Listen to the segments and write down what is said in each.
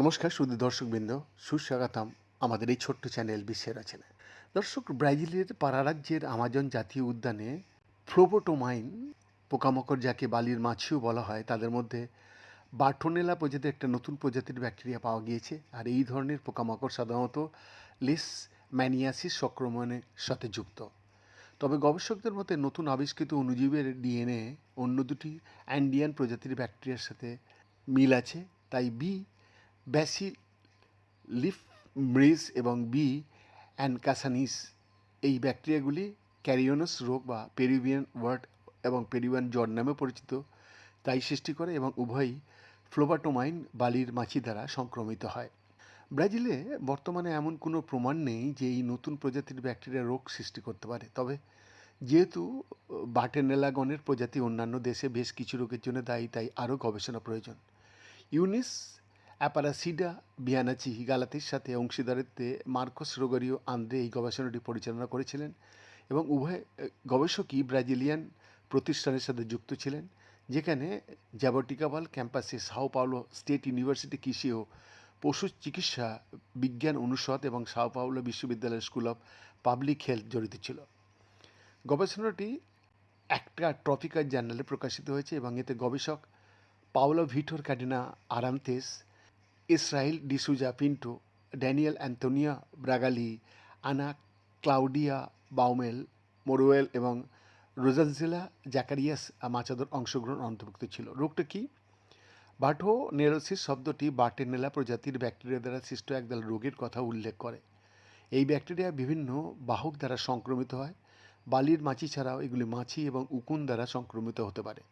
নমস্কার শুধু দর্শকবৃন্দ, সুস্বাগতম আমাদের এই ছোট্ট চ্যানেল বিশ্বের রচনা দর্শক, ব্রাজিলের পারারাজ্যের আমাজন জাতীয় উদ্যানে ফ্লোবোটোমাইন পোকামাকড় যাকে বালির মাছিও বলা হয়, তাদের মধ্যে বার্টোনেলা প্রজাতির একটা নতুন প্রজাতির ব্যাকটেরিয়া পাওয়া গিয়েছে। আর এই ধরনের পোকামাকড় সাধারণত লিস ম্যানিয়াসিস সংক্রমণের সাথে যুক্ত। তবে গবেষকদের মতে নতুন আবিষ্কৃত অণুজীবের ডিএনএ অন্য দুটি অ্যান্ডিয়ান প্রজাতির ব্যাকটেরিয়ার সাথে মিল আছে। তাই বি ব্যাসি লিফ মৃজ এবং বি অ্যানকাসানিস এই ব্যাকটেরিয়াগুলি ক্যারিওনাস রোগ বা পেরিভিয়ান ওয়ার্ড এবং পেরিভিয়ান জ্বর নামে পরিচিত, তাই সৃষ্টি করে এবং উভয়ই ফ্লোবাটোমাইন বালির মাছি দ্বারা সংক্রমিত হয়। ব্রাজিলে বর্তমানে এমন কোনো প্রমাণ নেই যে এই নতুন প্রজাতির ব্যাকটেরিয়া রোগ সৃষ্টি করতে পারে। তবে যেহেতু বাটেনেলাগনের প্রজাতি অন্যান্য দেশে বেশ কিছু রোগের জন্য দায়ী, তাই আরও গবেষণা প্রয়োজন। ইউনিস, অ্যাপারাসিডা, বিয়ানাচি, গালাতির সাথে অংশীদারিত্বে মার্কোস রোগারিও আন্দ্রে এই গবেষণাটি পরিচালনা করেছিলেন এবং উভয় গবেষকই ব্রাজিলিয়ান প্রতিষ্ঠানের সাথে যুক্ত ছিলেন, যেখানে জ্যাবটিকাবাল ক্যাম্পাসে সাও পাওলো স্টেট ইউনিভার্সিটি কৃষি ও পশু চিকিৎসা, বিজ্ঞান অনুষদ এবং সাও পাওলো বিশ্ববিদ্যালয় স্কুল অফ পাবলিক হেলথ জড়িত ছিল। গবেষণাটি একটা ট্রপিক্যাল জার্নালে প্রকাশিত হয়েছে এবং এতে গবেষক Paulo Vitor Cadina Arantes Israel de Souza Pinto, Daniel Antonia Bragalli, Ana Claudia Baumel, মোরোয়েল এবং রোজানজিলা জাকারিয়াস মাচাদর অংশগ্রহণ অন্তর্ভুক্ত ছিল। রোগটা কি? বাটো নেরোসিস শব্দটি বাটেনেলা প্রজাতির ব্যাকটেরিয়া দ্বারা সৃষ্ট একদল রোগের কথা উল্লেখ করে। এই ব্যাকটেরিয়া বিভিন্ন বাহক দ্বারা সংক্রমিত হয়। বালির মাছি ছাড়াও এগুলি মাছি এবং উকুন দ্বারা সংক্রমিত হতে পারে।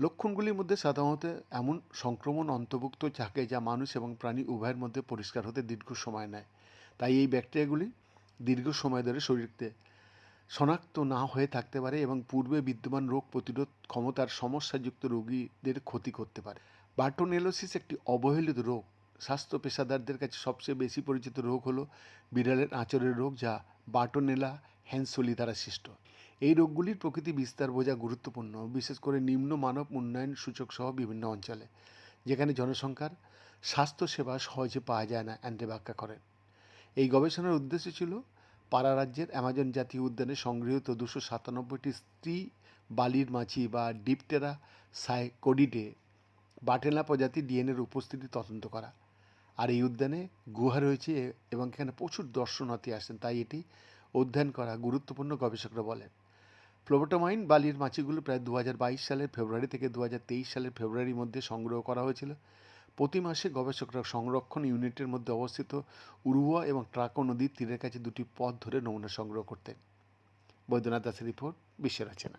লক্ষণগুলির মধ্যে সাধারণত এমন সংক্রমণ অন্তর্ভুক্ত থাকে যা মানুষ এবং প্রাণী উভয়ের মধ্যে পরিষ্কার হতে দীর্ঘ সময় নেয়। তাই এই ব্যাকটেরিয়াগুলি দীর্ঘ সময় ধরে শরীরতে শনাক্ত না হয়ে থাকতে পারে এবং পূর্বে বিদ্যমান রোগ প্রতিরোধ ক্ষমতার সমস্যাযুক্ত রোগীদের ক্ষতি করতে পারে। বার্টোনেলোসিস একটি অবহেলিত রোগ। স্বাস্থ্য পেশাদারদের কাছে সবচেয়ে বেশি পরিচিত রোগ হলো বিড়ালের আঁচড়ের রোগ, যা বার্টোনেলা হ্যান্সলি দ্বারা সৃষ্ট। এই রোগগুলির প্রকৃতি বিস্তার বোঝা গুরুত্বপূর্ণ, বিশেষ করে নিম্ন মানব উন্নয়ন সূচক সহ বিভিন্ন অঞ্চলে, যেখানে জনসংখ্যার স্বাস্থ্যসেবা সহজে পাওয়া যায় না অ্যান্ডে ব্যাখ্যা করেন। এই গবেষণার উদ্দেশ্য ছিল পাড়া রাজ্যের অ্যামাজন জাতীয় উদ্যানে সংগৃহীত দুশো সাতানব্বইটি স্ত্রী বালির মাছি বা ডিপটেরা সাইকোডিডে বাটেলা প্রজাতি ডিএনএর উপস্থিতি তদন্ত করা। আর এই উদ্যানে গুহা রয়েছে এবং এখানে প্রচুর দর্শনার্থী আসেন, তাই এটি অধ্যয়ন করা গুরুত্বপূর্ণ, গবেষকরা বলেন। ফ্লোবোটোমাইন বালির মাছিগুলো প্রায় দু হাজার বাইশ সালের ফেব্রুয়ারি থেকে দু হাজার তেইশ সালের ফেব্রুয়ারির মধ্যে সংগ্রহ করা হয়েছিল। প্রতি মাসে গবেষকরা সংরক্ষণ ইউনিটের মধ্যে অবস্থিত উরুয়া এবং ট্রাকো নদীর তীরের কাছে দুটি পথ ধরে নমুনা সংগ্রহ করতেন। বৈদ্যনাথ দাসের রিপোর্ট, বিশ্বের রচনা